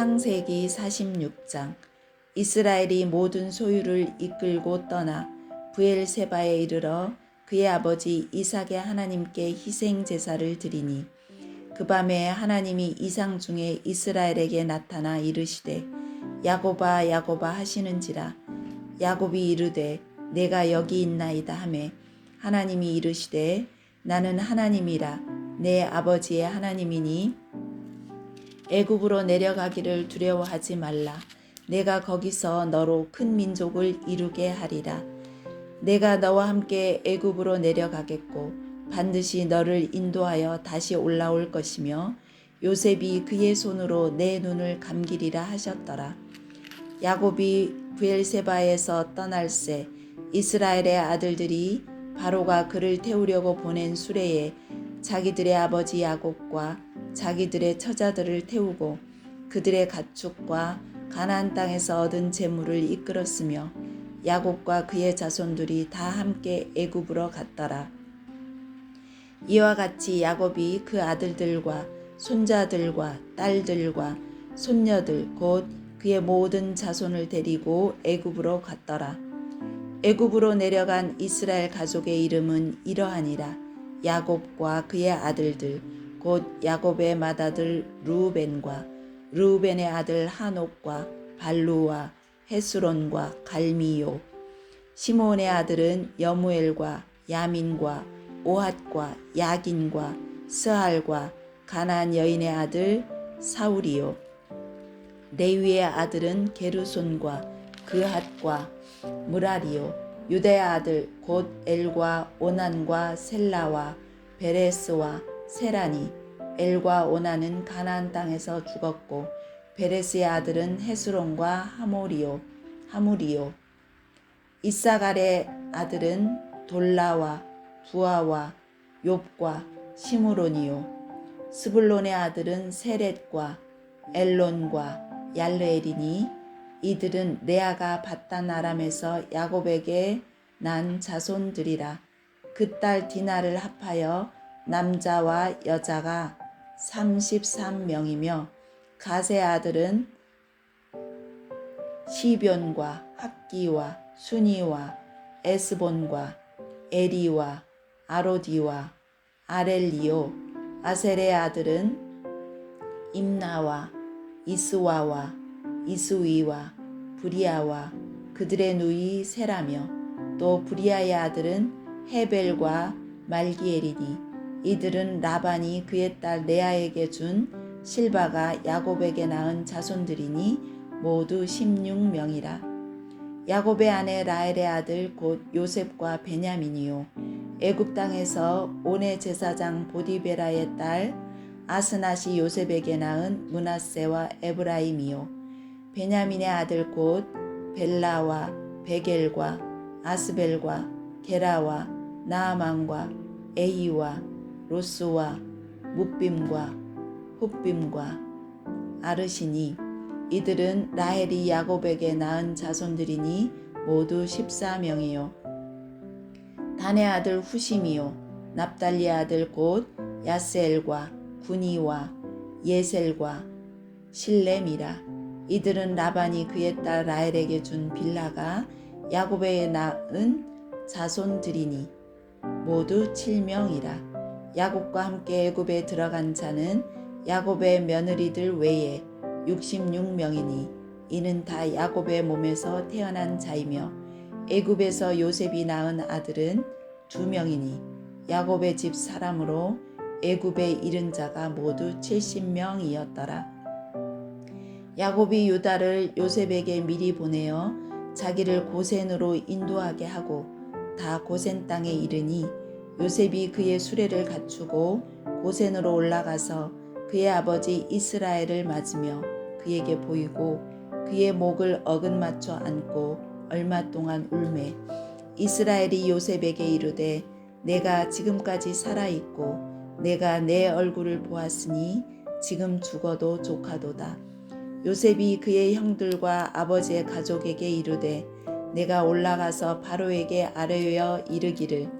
창세기 46장. 이스라엘이 모든 소유를 이끌고 떠나 부엘세바에 이르러 그의 아버지 이삭의 하나님께 희생 제사를 드리니 그 밤에 하나님이 이상 중에 이스라엘에게 나타나 이르시되 야고바 야고바 하시는지라. 야곱이 이르되 내가 여기 있나이다 하매 하나님이 이르시되 나는 하나님이라. 내 아버지의 하나님이니 애굽으로 내려가기를 두려워하지 말라. 내가 거기서 너로 큰 민족을 이루게 하리라. 내가 너와 함께 애굽으로 내려가겠고 반드시 너를 인도하여 다시 올라올 것이며 요셉이 그의 손으로 내 눈을 감기리라 하셨더라. 야곱이 부엘세바에서 떠날새 이스라엘의 아들들이 바로가 그를 태우려고 보낸 수레에 자기들의 아버지 야곱과 자기들의 처자들을 태우고 그들의 가축과 가나안 땅에서 얻은 재물을 이끌었으며 야곱과 그의 자손들이 다 함께 애굽으로 갔더라. 이와 같이 야곱이 그 아들들과 손자들과 딸들과 손녀들 곧 그의 모든 자손을 데리고 애굽으로 갔더라. 애굽으로 내려간 이스라엘 가족의 이름은 이러하니라. 야곱과 그의 아들들 곧 야곱의 맏아들 루벤과 루벤의 아들 한옥과 발루와 헤스론과 갈미요. 시몬의 아들은 여무엘과 야민과 오핫과 야긴과 스할과 가나안 여인의 아들 사울이요. 레위의 아들은 게르손과 그핫과 무라리요. 유다의 아들 곧 엘과 오난과 셀라와 베레스와 세라니 엘과 오나는 가나안 땅에서 죽었고 베레스의 아들은 헤스론과 하모리요 하무리요 이사갈의 아들은 돌라와 부아와 욥과 시므론이요 스불론의 아들은 세렛과 엘론과 얄르엘이니 이들은 레아가 바단 아람에서 야곱에게 난 자손들이라. 그 딸 디나를 합하여 남자와 여자가 33명이며 가세 아들은 시변과 학기와 순이와 에스본과 에리와 아로디와 아렐리오 아셀의 아들은 임나와 이스와와 이스위와 브리아와 그들의 누이 세라며 또 브리아의 아들은 헤벨과 말기엘이니 이들은 라반이 그의 딸 레아에게 준 실바가 야곱에게 낳은 자손들이니 모두 16명이라. 야곱의 아내 라헬의 아들 곧 요셉과 베냐민이요. 애굽 땅에서 온의 제사장 보디베라의 딸 아스낫이 요셉에게 낳은 문하세와 에브라임이요. 베냐민의 아들 곧 벨라와 베겔과 아스벨과 게라와 나아만과 에이와 로스와 무빔과 훗빔과 아르시니 이들은 라헬이 야곱에게 낳은 자손들이니 모두 14명이요. 단의 아들 후심이요. 납달리의 아들 곧 야셀과 군이와 예셀과 실렘이라. 이들은 라반이 그의 딸 라헬에게 준 빌라가 야곱에게 낳은 자손들이니 모두 7명이라. 야곱과 함께 애굽에 들어간 자는 야곱의 며느리들 외에 66명이니 이는 다 야곱의 몸에서 태어난 자이며 애굽에서 요셉이 낳은 아들은 두 명이니 야곱의 집 사람으로 애굽에 이른 자가 모두 70명이었더라. 야곱이 유다를 요셉에게 미리 보내어 자기를 고센으로 인도하게 하고 다 고센 땅에 이르니 요셉이 그의 수레를 갖추고 고센으로 올라가서 그의 아버지 이스라엘을 맞으며 그에게 보이고 그의 목을 어긋 맞춰 안고 얼마 동안 울매 이스라엘이 요셉에게 이르되 내가 지금까지 살아 있고 내가 내 얼굴을 보았으니 지금 죽어도 조카도다. 요셉이 그의 형들과 아버지의 가족에게 이르되 내가 올라가서 바로에게 아뢰어 이르기를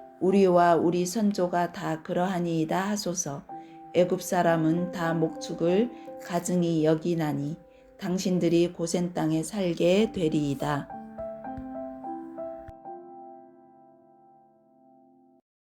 우리와 우리 선조가 다 그러하니이다 하소서 애굽 사람은 다 목축을 가증히 여기나니 당신들이 고센 땅에 살게 되리이다.